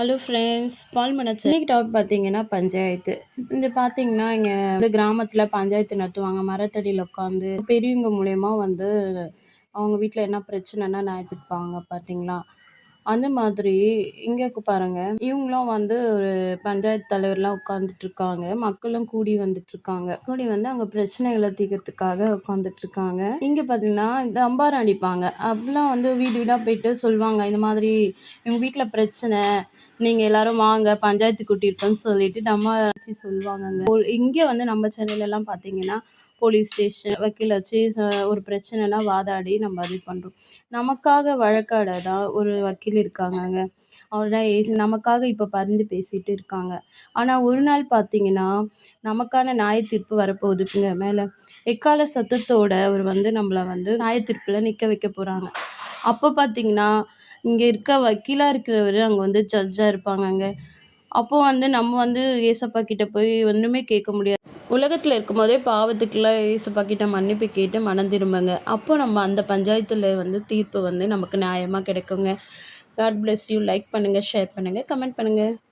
Hello friends பால் மனச்சு இன்னைக்கு topic பார்த்தீங்கன்னா பஞ்சாயத்து. இந்த பார்த்தீங்கன்னா இங்கே வந்து கிராமத்தில் பஞ்சாயத்து நடத்துவாங்க. மரத்தடியில் உட்காந்து பெரியவங்க மூலயமா வந்து அவங்க வீட்டில் என்ன பிரச்சனைனா நியாயத்திருப்பாங்க பார்த்தீங்களா? அந்த மாதிரி இங்கே பாருங்க. இவங்களும் வந்து ஒரு பஞ்சாயத்து தலைவர்லாம் உட்காந்துட்டு இருக்காங்க மக்களும் கூடி வந்துட்டு இருக்காங்க கூடி வந்து அவங்க பிரச்சனைகளை தீர்க்கறதுக்காக உட்காந்துட்டு இருக்காங்க இங்கே பார்த்தீங்கன்னா இந்த அம்பாரம் அடிப்பாங்க. அப்பெல்லாம் வந்து வீடு வீடாக போயிட்டு சொல்லுவாங்க. இந்த மாதிரி இவங்க வீட்டில் பிரச்சனை. நீங்கள் எல்லாரும் வாங்க பஞ்சாயத்து கூட்டியிருக்கோன்னு சொல்லிட்டு நம்ம வச்சு சொல்லுவாங்கங்க. இங்கே வந்து நம்ம சென்னையிலலாம் பார்த்தீங்கன்னா போலீஸ் ஸ்டேஷன் வக்கீல் வச்சு ஒரு பிரச்சனைனா வாதாடி நம்ம இது பண்ணுறோம் நமக்காக வழக்காட தான் ஒரு வக்கீல் இருக்காங்கங்க. அவர் தான் ஏசி நமக்காக இப்போ பறந்து பேசிகிட்டு இருக்காங்க. ஆனால் ஒரு நாள் பார்த்தீங்கன்னா நமக்கான நியாய தீர்ப்பு வரப்போகுதுங்க மேலே. எக்கால சத்தத்தோட அவர் வந்து நம்மளை வந்து நியாய தீர்ப்பில் நிற்க வைக்க போகிறாங்க அப்போ பார்த்தீங்கன்னா இங்கே இருக்க வக்கீலாக இருக்கிறவர் அங்கே வந்து ஜட்ஜாக இருப்பாங்க அங்கே அப்போது வந்து நம்ம வந்து ஏசப்பா கிட்ட போய் ஒன்றுமே கேட்க முடியாது. உலகத்தில் இருக்கும்போதே பாவத்துக்குலாம் ஏசப்பா கிட்ட மன்னிப்பு கேட்டு மனம் திரும்புங்க. அப்போ நம்ம அந்த பஞ்சாயத்தில் வந்து தீர்ப்பு வந்து நமக்கு நியாயமாக கிடைக்குங்க. காட் பிளெஸ் யூ லைக் பண்ணுங்கள் ஷேர் பண்ணுங்கள் கமெண்ட் பண்ணுங்கள்